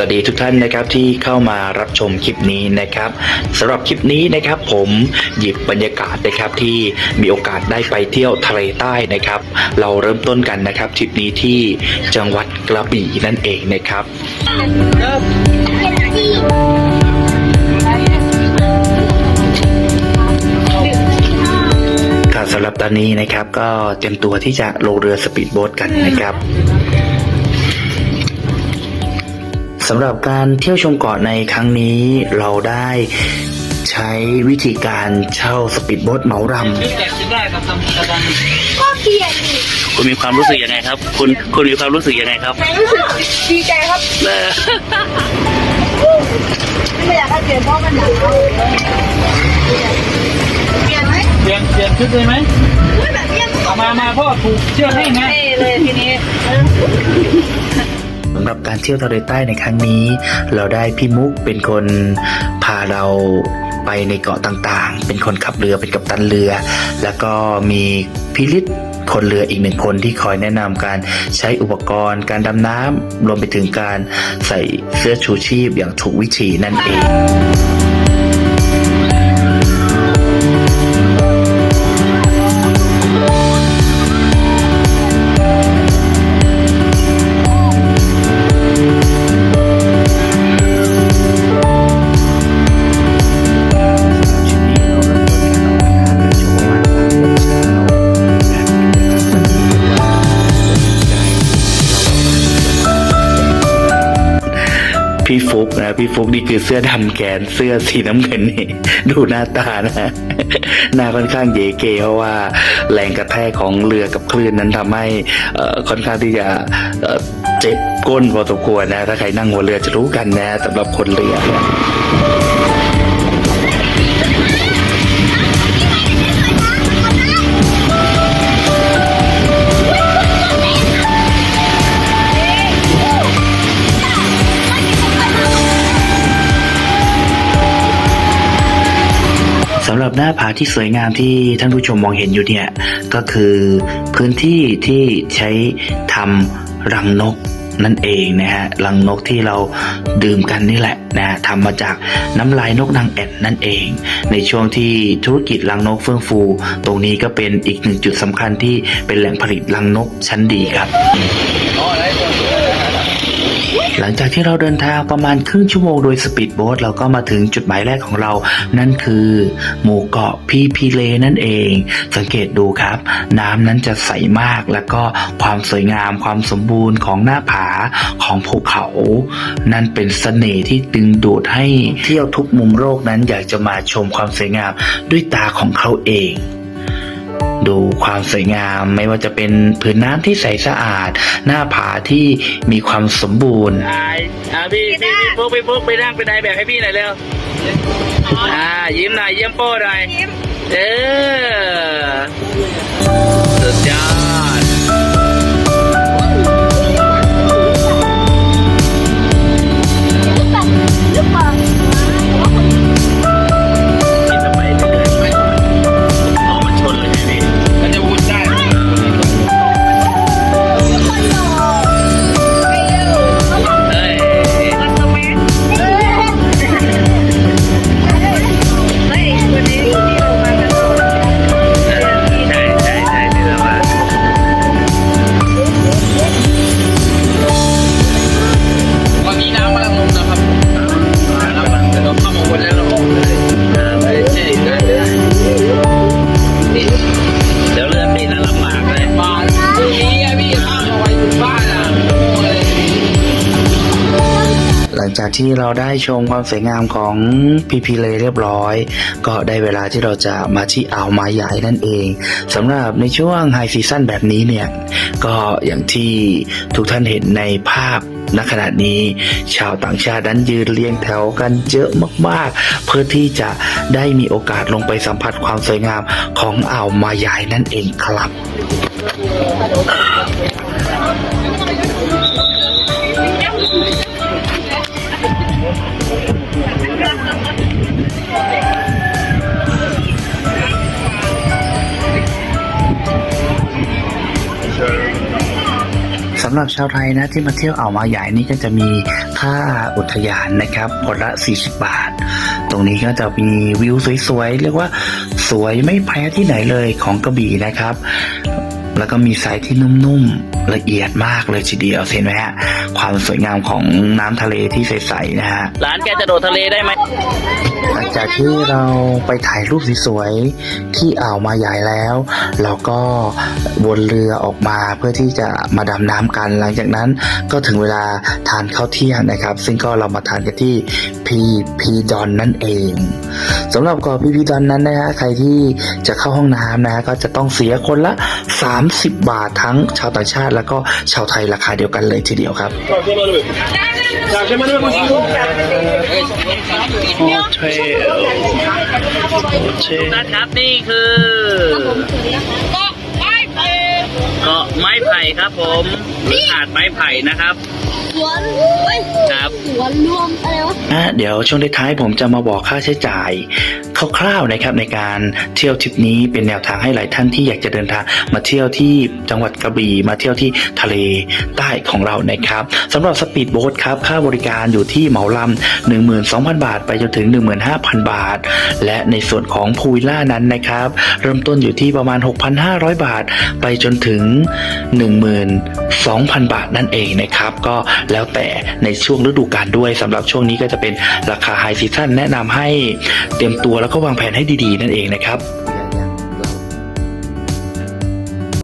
สวัสดีทุกท่านนะครับที่เข้ามารับชมคลิปนี้นะครับสำหรับคลิปนี้นะครับผมหยิบบรรยากาศนะครับที่มีโอกาสได้ไปเที่ยวทะเลใต้นะครับ เราเริ่มต้นกันนะครับทริปนี้ที่จังหวัดกระบี่นั่นเองนะครับค่ะสำหรับตอนนี้นะครับก็เตรียมตัวที่จะลงเรือสปีดโบ๊ทกันนะครับ สำหรับการเที่ยวชมเกาะในครั้งนี้เราได้ใช้วิธีการเช่าสปีดโบ๊ทเหมารชื่อแจกชื่อได้ครับทำกระดังก็เปลี่ยนดิำคุณมีความรู้สึกยังไงครับ คุณคุณมีความรู้สึกยังไงครับ ไหนรู้สึกดีใจครับเออไม่อยากให้เปลี่ยนเพราะมันหนาวเปลี่ยนไหมเปลี่ยนเปลี่ยนชุดเลยไหมเฮ้ยแบบเนี้ยมันเอามามาพ่อถูกเชือกให้นะเท่เลยทีนี้ สำหรับการเที่ยวทะเลใต้ในครั้งนี้ เราได้พี่มุกเป็นคนพาเราไปในเกาะต่างๆ เป็นคนขับเรือเป็นกัปตันเรือ แล้วก็มีพิริศคนเรืออีกหนึ่งคนที่คอยแนะนำการใช้อุปกรณ์ การดำน้ำรวมไปถึงการใส่เสื้อชูชีพอย่างถูกวิธีนั่นเอง พี่ฟุกนะพี่ฟุกนี่คือเสื้อดำแขนเสื้อสีน้ำเงินนี่ดูหน้าตานะหน้าค่อนข้างเยเกเพราะว่าแรงกระแทกของเรือกับคลื่นนั้นทำให้ค่อนข้างที่จะเอ่อเจ็บก้นพอสมควรนะ ถ้าใครนั่งหัวเรือจะรู้กันนะสำหรับคนเรือ สำหรับหน้าผาที่สวยงามที่ท่านผู้ชมมองเห็นอยู่เนี่ยก็คือพื้นที่ที่ใช้ทำรังนกนั่นเองนะฮะรังนกที่เราดื่มกันนี่แหละนะฮะทำมาจากน้ำลายนกนางแอ่นนั่นเอง ในช่วงที่ธุรกิจรังนกเฟื่องฟู ตรงนี้ก็เป็นอีกหนึ่งจุดสำคัญที่เป็นแหล่งผลิตรังนกชั้นดีครับ ลังจากที่เราเดินทางประมาณครึ่งชั่วโมงโดยสปีดโบ๊ทเราก็มาถึงจุดหมายแรกของเรา นั่นคือ หมู่เกาะพีพีเลนั่นเอง สังเกตดูครับ น้ำนั้นจะใสมากแล้วก็ความสวยงามความสมบูรณ์ของหน้าผาของภูเขา นั่นเป็นเสน่ห์ที่ดึงดูดให้เที่ยวทุกมุมโลกนั้นอยากจะมาชมความสวยงามด้วยตาของเขาเอง ดูความสวยงามไม่ว่าจะเป็นผืนน้ำที่ใสสะอาด หน้าผาที่มีความสมบูรณ์ อ่าอ่าพี่พี่พี่ฟุกพี่ฟุกไปนั่งไปนายแบบให้พี่หน่อยเร็วอ่ายิ้มหน่อยยิ้มโป้หน่อยเออสุดยอด จากที่เราได้ชมความสวยงามของพีพีเลเรียบร้อย ก็ได้เวลาที่เราจะมาที่อ่าวมาใหญ่นั่นเองสำหรับในช่วงไฮซีซั่นแบบนี้เนี่ย ก็อย่างที่ทุกท่านเห็นในภาพณขณะนี้ชาวต่างชาตินั้นยืนเรียงแถวกันเยอะมากๆ เพื่อที่จะได้มีโอกาสลงไปสัมผัสความสวยงามของอ่าวมาใหญ่นั่นเองครับำหรับชาวไทยนะที่มาเที่ยวอ่าวมาใหญ่นี่ก็จะมีค่าอุทยานนะครับคนละ 40 บาท ตรงนี้ก็จะมีวิวสวยๆ เรียกว่าสวยไม่แพ้ที่ไหนเลยของกระบี่นะครับ แล้วก็มีทรายที่นุ่มๆละเอียดมากเลยทีเดียวเห็นไหมฮะความสวยงามของน้ำทะเลที่ใสๆนะฮะหลานแกจะโดดทะเลได้ไหมหลังจากที่เราไปถ่ายรูปสวยๆที่อ่าวมาใหญ่แล้ว เราก็วนเรือออกมาเพื่อที่จะมาดำน้ำกัน หลังจากนั้นก็ถึงเวลาทานข้าวเที่ยงนะครับ ซึ่งก็เรามาทานกันที่พีพีดอนนั่นเองสำหรับเกาะพีพีดอนนั้นนะฮะใครที่จะเข้าห้องน้ำนะฮะก็จะต้องเสียคนละ30 บาททั้งชาวต่างชาติ แล้วก็ชาวไทยราคาเดียวกันเลยทีเดียวครับนะครับนี่คือก็ไม่ไปเกาะไม้ไผ่ครับผมหรือหาดไม้ไผ่นะครับสวนเฮ้ยครับสวนรวมอะไรวะ อะเดี๋ยวช่วงท้ายผมจะมาบอกค่าใช้จ่ายคร่าวๆนะครับในการเที่ยวทริปนี้เป็นแนวทางให้หลายท่านที่อยากจะเดินทางมาเที่ยวที่จังหวัดกระบี่มาเที่ยวที่ทะเลใต้ของเรานะครับสำหรับสปีดโบ๊ทครับค่าบริการอยู่ที่เหมาลำ12,000 บาท ไปจนถึง 15,000 บาท และในส่วนของพูวิลล่านั้นนะครับเริ่มต้นอยู่ที่ประมาณ 6,500 บาท ไปจนถึง 12,000 บาทนั่นเองนะครับก็แล้วแต่ในช่วงฤดูกาลด้วยสำหรับช่วงนี้ก็จะเป็นราคาไฮซีซั่นแนะนำให้เตรียมตัวแล้วก็วางแผนให้ดีๆ นั่นเองนะครับ